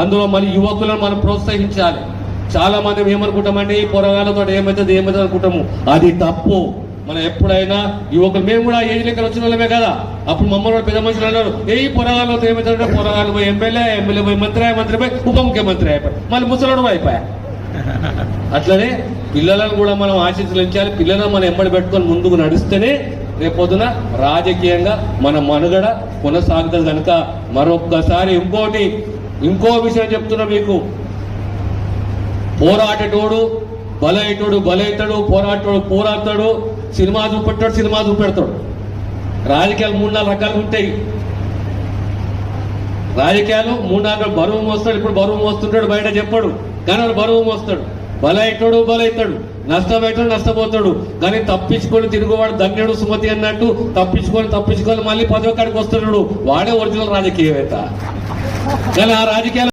అందులో మన యువకులను మనం ప్రోత్సహించాలి. చాలా మంది ఏమనుకుంటామండి ఈ పొరగాలతో ఏమవుతుంది ఏమవుతుంది అనుకుంటాము. అది తప్పు. మనం ఎప్పుడైనా యువకులు మేము కూడా ఏజ్ లెక్కన వచ్చిన వాళ్ళమే కదా. అప్పుడు మమ్మల్ని కూడా పెద్ద మనుషులు అన్నారు ఏ ఈ పొరగాలతో ఏమవుతుందంటే పొరగాలు పోయి ఎమ్మెల్యే ఎమ్మెల్యే పోయి మంత్రి అయ్యి మంత్రి పోయి ఉప ముఖ్యమంత్రి అయిపోయి మళ్ళీ ముసలోడు అయిపోయా. అట్లనే పిల్లలను కూడా మనం ఆశీస్సులించాలి పిల్లలను మనం ఎంబడి పెట్టుకొని ముందుకు నడిస్తేనే రేపొద్దున రాజకీయంగా మన మనుగడ కొనసాగుతుంది. కనుక మరొక్కసారి ఇంకోటి ఇంకో విషయం చెప్తున్నా మీకు. పోరాటేటోడు బలైటోడు బలైతాడు పోరాటోడు పోరాడతాడు సినిమా చూపెట్టాడు సినిమా చూపెడతాడు. రాజకీయాలు మూడు నాలుగు రకాలు ఉంటాయి. రాజకీయాలు మూడు నాలుగు బరువు మోస్తాడు ఇప్పుడు బరువు మోస్తుంటాడు బయట చెప్పాడు. కానీ వాడు బరువు మోస్తాడు. బలైతాడు బలైతాడు నష్టపెట్టడం నష్టపోతాడు. కానీ తప్పించుకొని తిరుగువాడు ధన్యుడు సుమతి అన్నట్టు తప్పించుకొని తప్పించుకొని మళ్ళీ పదవి కాడికి వస్తున్నాడు. వాడే ఒరిజినల్ రాజకీయవేత్త. కానీ ఆ రాజకీయాలు